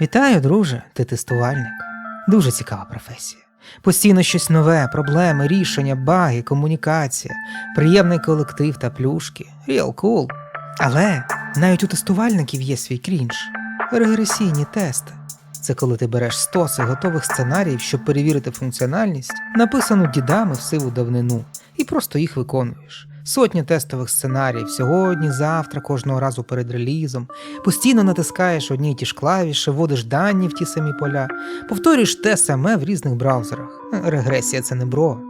Вітаю, друже, ти тестувальник. Дуже цікава професія. Постійно щось нове, проблеми, рішення, баги, комунікація, приємний колектив та плюшки. Real cool. Але навіть у тестувальників є свій крінж. Регресійні тести. Це коли ти береш стоси готових сценаріїв, щоб перевірити функціональність, написану дідами в сиву давнину, і просто їх виконуєш. Сотні тестових сценаріїв сьогодні, завтра, кожного разу перед релізом. Постійно натискаєш одні й ті ж клавіші, вводиш дані в ті самі поля, повторюєш те саме в різних браузерах. Регресія це не бро.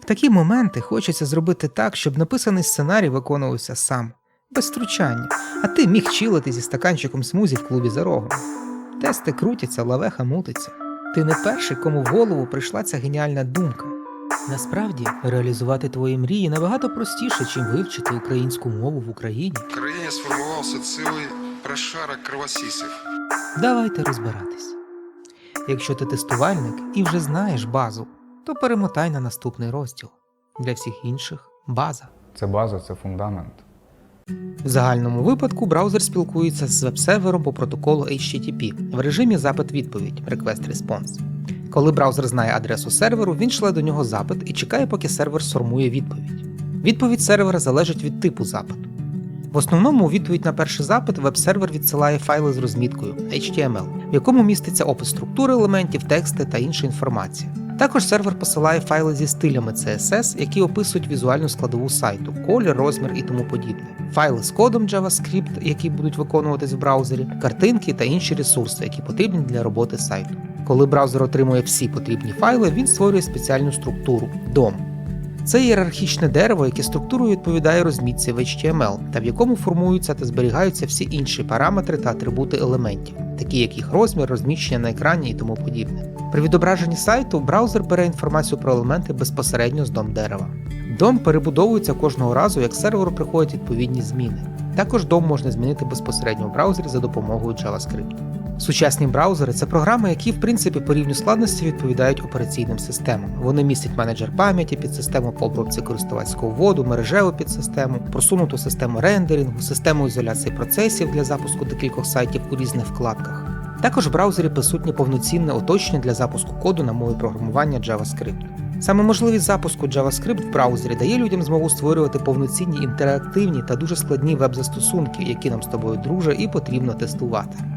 В такі моменти хочеться зробити так, щоб написаний сценарій виконувався сам, без втручання, а ти міг чилити зі стаканчиком смузі в клубі за рогом. Тести крутяться, лавеха мутиться. Ти не перший, кому в голову прийшла ця геніальна думка. Насправді, реалізувати твої мрії набагато простіше, чим вивчити українську мову в Україні. В країні сформувався цілий прошарок кровосісів. Давайте розбиратись. Якщо ти тестувальник і вже знаєш базу, то перемотай на наступний розділ. Для всіх інших база. Це база, це фундамент. В загальному випадку браузер спілкується з веб-сервером по протоколу HTTP в режимі запит-відповідь Request-Response. Коли браузер знає адресу серверу, він шле до нього запит і чекає, поки сервер сформує відповідь. Відповідь сервера залежить від типу запиту. В основному у відповідь на перший запит веб-сервер відсилає файли з розміткою HTML, в якому міститься опис структури елементів, тексти та інша інформація. Також сервер посилає файли зі стилями CSS, які описують візуальну складову сайту, колір, розмір і тому подібне. Файли з кодом JavaScript, які будуть виконуватись в браузері, картинки та інші ресурси, які потрібні для роботи сайту. Коли браузер отримує всі потрібні файли, він створює спеціальну структуру DOM. Це ієрархічне дерево, яке структурою відповідає розмітці в HTML, та в якому формуються та зберігаються всі інші параметри та атрибути елементів, такі як їх розмір, розміщення на екрані і тому подібне. При відображенні сайту браузер бере інформацію про елементи безпосередньо з DOM дерева. DOM перебудовується кожного разу, як серверу приходять відповідні зміни. Також DOM можна змінити безпосередньо в браузері за допомогою JavaScript. Сучасні браузери це програми, які в принципі по рівню складності відповідають операційним системам. Вони містять менеджер пам'яті, підсистему по обробці користувацького вводу, мережеву підсистему, просунуту систему рендерінгу, систему ізоляції процесів для запуску декількох сайтів у різних вкладках. Також в браузері присутнє повноцінне оточення для запуску коду на мові програмування JavaScript. Саме можливість запуску JavaScript в браузері дає людям змогу створювати повноцінні інтерактивні та дуже складні веб-застосунки, які нам з тобою друже і потрібно тестувати.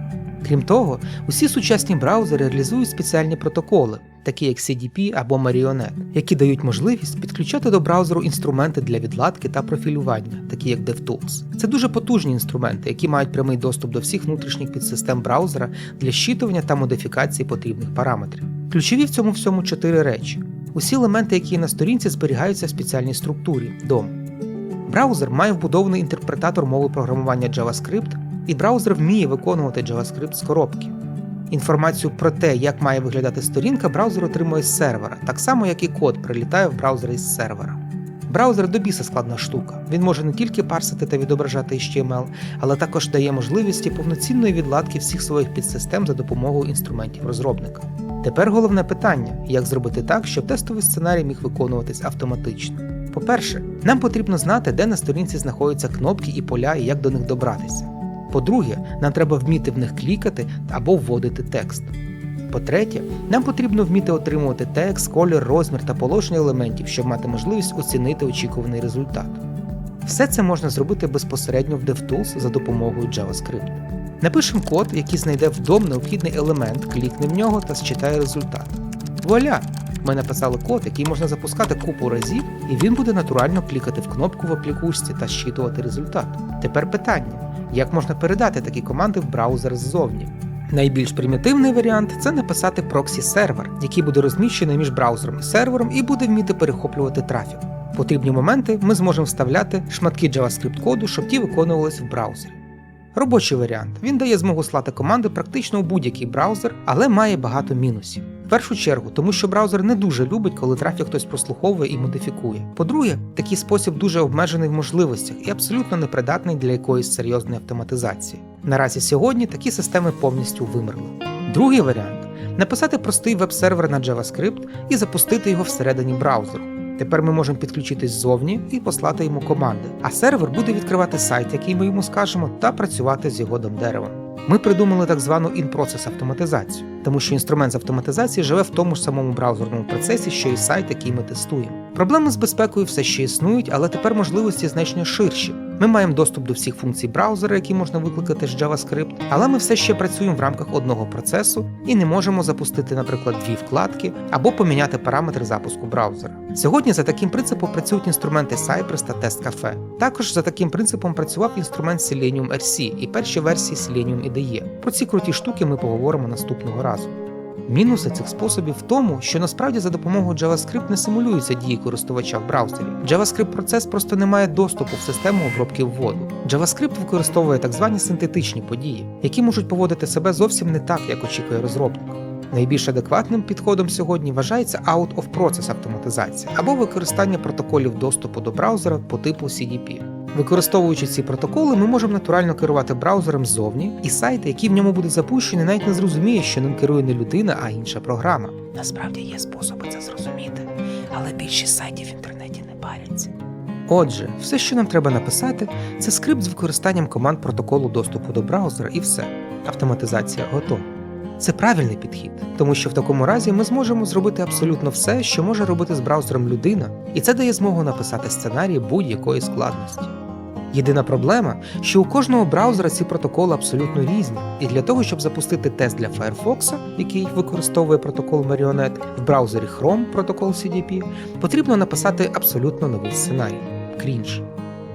Крім того, усі сучасні браузери реалізують спеціальні протоколи, такі як CDP або Marionette, які дають можливість підключати до браузеру інструменти для відладки та профілювання, такі як DevTools. Це дуже потужні інструменти, які мають прямий доступ до всіх внутрішніх підсистем браузера для щитування та модифікації потрібних параметрів. Ключові в цьому всьому чотири речі. Усі елементи, які є на сторінці, зберігаються в спеціальній структурі DOM. Браузер має вбудований інтерпретатор мови програмування JavaScript, і браузер вміє виконувати JavaScript з коробки. Інформацію про те, як має виглядати сторінка, браузер отримує з сервера, так само як і код прилітає в браузер із сервера. Браузер до біса складна штука. Він може не тільки парсити та відображати HTML, але також дає можливості повноцінної відладки всіх своїх підсистем за допомогою інструментів розробника. Тепер головне питання: як зробити так, щоб тестовий сценарій міг виконуватись автоматично. По-перше, нам потрібно знати, де на сторінці знаходяться кнопки і поля і як до них добратися. По-друге, нам треба вміти в них клікати або вводити текст. По-третє, нам потрібно вміти отримувати текст, колір, розмір та положення елементів, щоб мати можливість оцінити очікуваний результат. Все це можна зробити безпосередньо в DevTools за допомогою JavaScript. Напишемо код, який знайде в DOM необхідний елемент, клікне в нього та зчитає результат. Вуаля! Ми написали код, який можна запускати купу разів, і він буде натурально клікати в кнопку в аплікушці та зчитувати результат. Тепер питання: як можна передати такі команди в браузер ззовні? Найбільш примітивний варіант це написати проксі-сервер, який буде розміщений між браузером і сервером і буде вміти перехоплювати трафік. В потрібні моменти ми зможемо вставляти шматки JavaScript коду, щоб ті виконувалися в браузері. Робочий варіант. Він дає змогу слати команди практично у будь-який браузер, але має багато мінусів. В першу чергу, тому що браузер не дуже любить, коли трафік хтось прослуховує і модифікує. По-друге, такий спосіб дуже обмежений в можливостях і абсолютно непридатний для якоїсь серйозної автоматизації. Наразі сьогодні такі системи повністю вимерли. Другий варіант написати простий веб-сервер на JavaScript і запустити його всередині браузеру. Тепер ми можемо підключитись ззовні і послати йому команди, а сервер буде відкривати сайт, який ми йому скажемо, та працювати з його деревом. Ми придумали так звану in-process автоматизацію, тому що інструмент з автоматизації живе в тому ж самому браузерному процесі, що і сайт, який ми тестуємо. Проблеми з безпекою все ще існують, але тепер можливості значно ширші. Ми маємо доступ до всіх функцій браузера, які можна викликати з JavaScript, але ми все ще працюємо в рамках одного процесу і не можемо запустити, наприклад, дві вкладки або поміняти параметри запуску браузера. Сьогодні за таким принципом працюють інструменти Cypress та TestCafe. Також за таким принципом працював інструмент Selenium RC і перші версії Selenium IDE. Про ці круті штуки ми поговоримо наступного разу. Мінуси цих способів в тому, що насправді за допомогою JavaScript не симулюються дії користувача в браузері. JavaScript процес просто не має доступу в систему обробки вводу. JavaScript використовує так звані синтетичні події, які можуть поводити себе зовсім не так, як очікує розробник. Найбільш адекватним підходом сьогодні вважається out-of-process автоматизація або використання протоколів доступу до браузера по типу CDP. Використовуючи ці протоколи, ми можемо натурально керувати браузером ззовні, і сайт, який в ньому буде запущений, навіть не зрозуміє, що ним керує не людина, а інша програма. Насправді є способи це зрозуміти, але більшість сайтів в інтернеті не паряться. Отже, все, що нам треба написати, це скрипт з використанням команд протоколу доступу до браузера і все. Автоматизація готова. Це правильний підхід, тому що в такому разі ми зможемо зробити абсолютно все, що може робити з браузером людина, і це дає змогу написати сценарії будь-якої складності. Єдина проблема, що у кожного браузера ці протоколи абсолютно різні, і для того, щоб запустити тест для Firefox, який використовує протокол Marionette, в браузері Chrome протокол CDP, потрібно написати абсолютно новий сценарій крінж.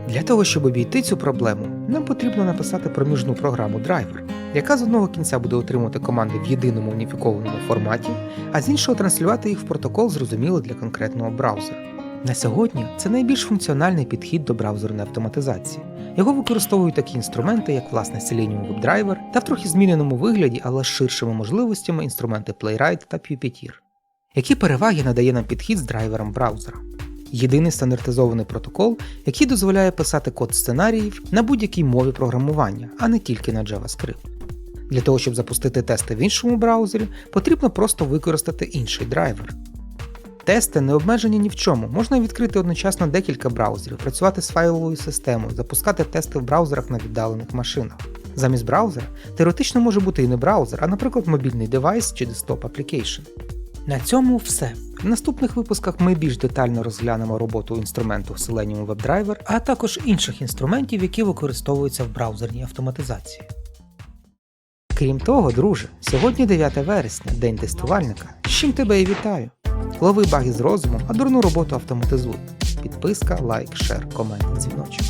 Для того, щоб обійти цю проблему, нам потрібно написати проміжну програму Driver, яка з одного кінця буде отримувати команди в єдиному уніфікованому форматі, а з іншого транслювати їх в протокол зрозумілий для конкретного браузера. На сьогодні це найбільш функціональний підхід до браузерної автоматизації. Його використовують такі інструменти, як власне Selenium WebDriver та в трохи зміненому вигляді, але з ширшими можливостями інструменти Playwright та Puppeteer. Які переваги надає нам підхід з драйвером браузера? Єдиний стандартизований протокол, який дозволяє писати код сценаріїв на будь-якій мові програмування, а не тільки на JavaScript. Для того, щоб запустити тести в іншому браузері, потрібно просто використати інший драйвер. Тести не обмежені ні в чому. Можна відкрити одночасно декілька браузерів, працювати з файловою системою, запускати тести в браузерах на віддалених машинах. Замість браузера теоретично може бути і не браузер, а, наприклад, мобільний девайс чи десктоп application. На цьому все. В наступних випусках ми більш детально розглянемо роботу інструменту Selenium WebDriver, а також інших інструментів, які використовуються в браузерній автоматизації. Крім того, друже, сьогодні 9 вересня, день тестувальника. З чим тебе і вітаю! Лови баги з розуму, а дурну роботу автоматизуй. Підписка, лайк, шер, комент, дзвіночок.